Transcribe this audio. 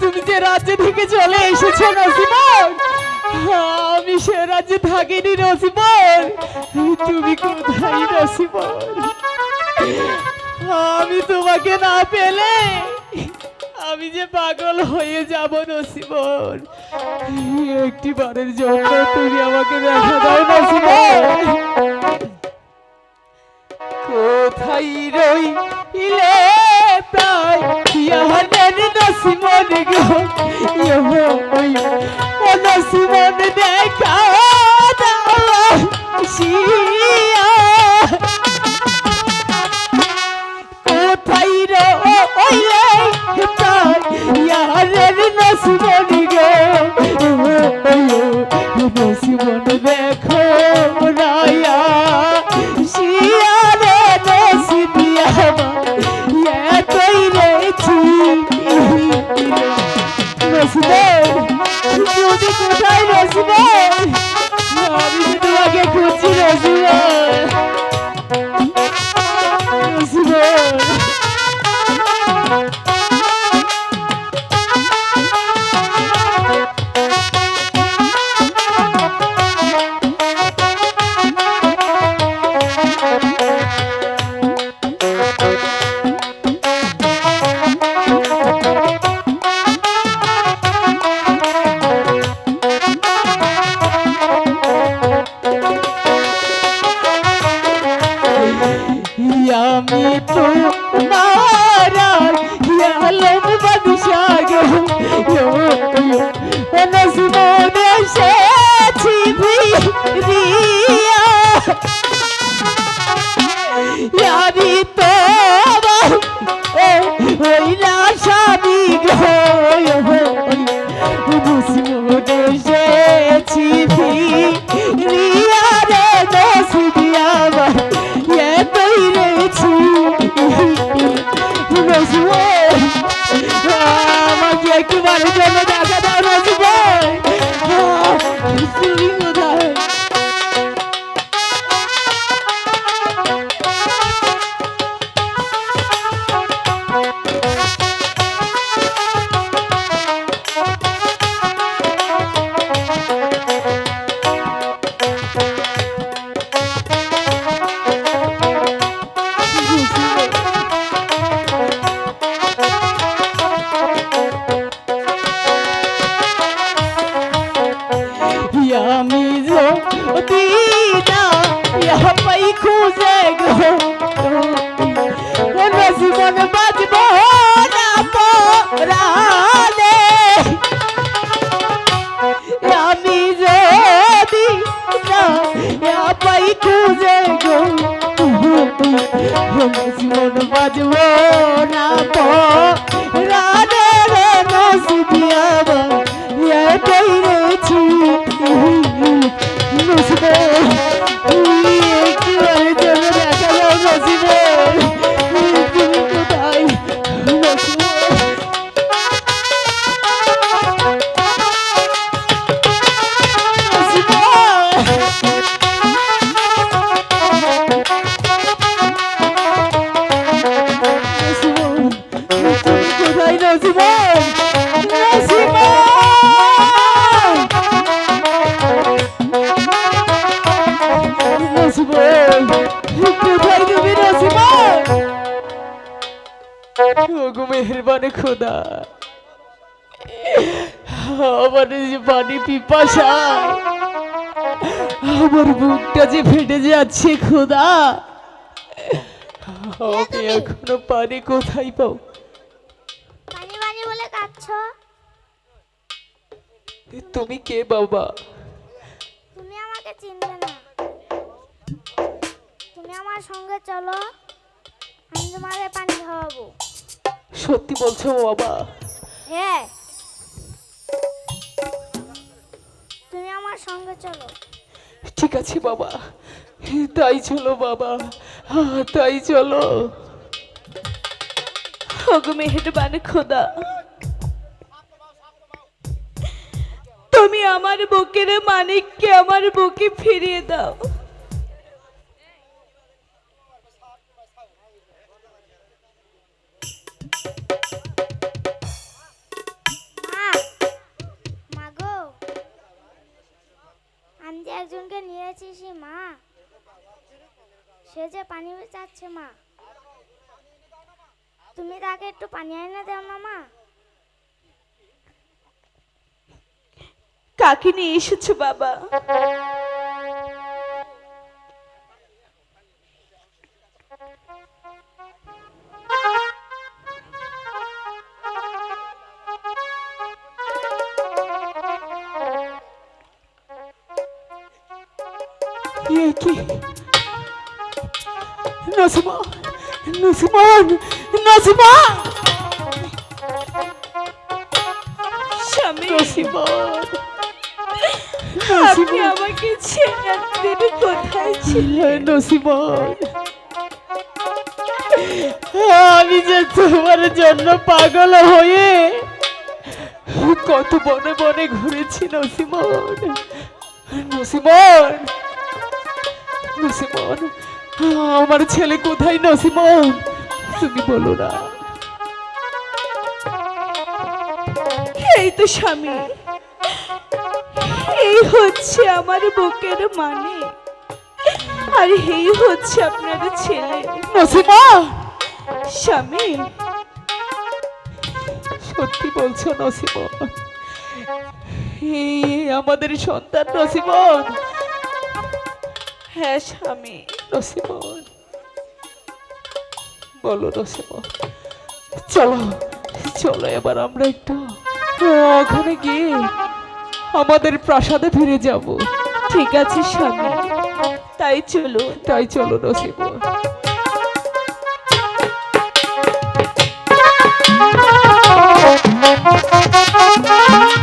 তুমি যে রাজ্য থেকে চলে এসেছ, নসিমন, আমি সে রাজ্যে থাকিনি, নসিমন। তুমি কোথায়, নসিমন? আমি তোমাকে না পেলে আমি যে পাগল হয়ে যাব, নসিমন। একটি বারের জন্য তুমি আমাকে দেখা দাও, নসিমন। কোথায় রইলে? প্রায় ইয়াদের নসিমন গো ইয়ো ও নসিমন দেখা শিয়া। কোথায় রইলে প্রায় ইয়াদের নসিমন গো নসিমন Azura. আমি তো নারায়ণ আলম বাদশাহ নসিমন এসেছি ভিড়িয়া আমি যদি না পাই খুঁজে গো জীবন বাজব না পরালে আমি যদি না পাই খুঁজে গো জীবন বাজব না পরালে ওগো মেহরবানে খোদা। আমার যে পানি পিপাসা আমার বুকটা যে ফেটে যাচ্ছে খোদা। আমি এখনও পানি কোথায় পাও? পানি পানি বলে কাঁদছ? তুমি কে বাবা? তুমি আমাকে চিনবে না। তুমি আমার সঙ্গে চলো আমি তোমাদের পানি খাওয়াবো। সত্যি বলছো বাবা। হ্যাঁ। তুমি আমার সঙ্গে চলো। ঠিক আছে বাবা। তাই চলো বাবা। হ্যাঁ, তাই চলো। ওগো মেহেরবান খোদা। তুমি আমার বুকের মানিককে আমার বুকে ফিরিয়ে দাও। পেয়েছি সে মা। সে যে পানি চাচ্ছে মা। তুমি তাকে একটু পানি এনে দাও না মা। কাকে নিয়ে এসেছ বাবা। এ কি নসিমা নসিমান নসিমা স্বামী নসিমান আপনি আমাকে ছেড়ে এতদিন কোথায় ছিলেন নসিমান আমি যে তোমার জন্য পাগল হয়ে কত বনে বনে ঘুরেছি নসিমন নসিমন। নসিমন আমার ছেলে কোথায় নসিমন তুমি বলো না। এই তো স্বামী। এই হচ্ছে আমার বুকের মানে। আর এই হচ্ছে আপনার ছেলে। নসিমন স্বামী। সত্যি বলছো নসিমন এই আমাদের সন্তান নসিমন হ্যাঁ স্বামী। রসিম বলো রসিম চলো চলো এবার আমরা একটু ওখানে গিয়ে আমাদের প্রাসাদে ফিরে যাব। ঠিক আছে, স্বামী। তাই চলো তাই চলো নসিমন।